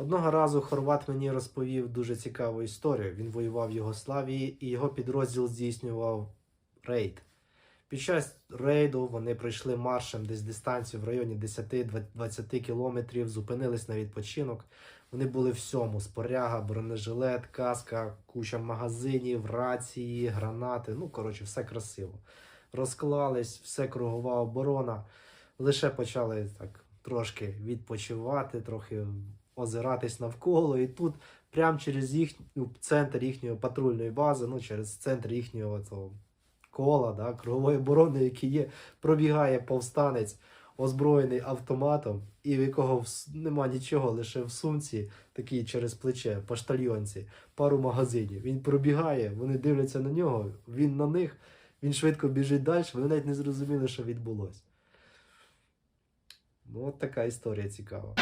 Одного разу Хорват мені розповів дуже цікаву історію. Він воював в Югославії і його підрозділ здійснював рейд. Під час рейду вони пройшли маршем десь дистанцію в районі 10-20 кілометрів, зупинились на відпочинок. Вони були всьому: споряга, бронежилет, каска, куча магазинів, рації, гранати. Ну, коротше, все красиво. Розклались, все кругова оборона. Лише почали так трошки відпочивати, трохи озиратись навколо. І тут, прямо через їхню центр їхньої патрульної бази, ну через центр їхнього того, кола, да, кругової оборони, який є, пробігає повстанець, озброєний автоматом, і в якого нема нічого, лише в сумці, такий через плече, поштальйонці, пару магазинів. Він пробігає, вони дивляться на нього, він на них, він швидко біжить далі, вони навіть не зрозуміли, що відбулося. Ну, от така історія цікава.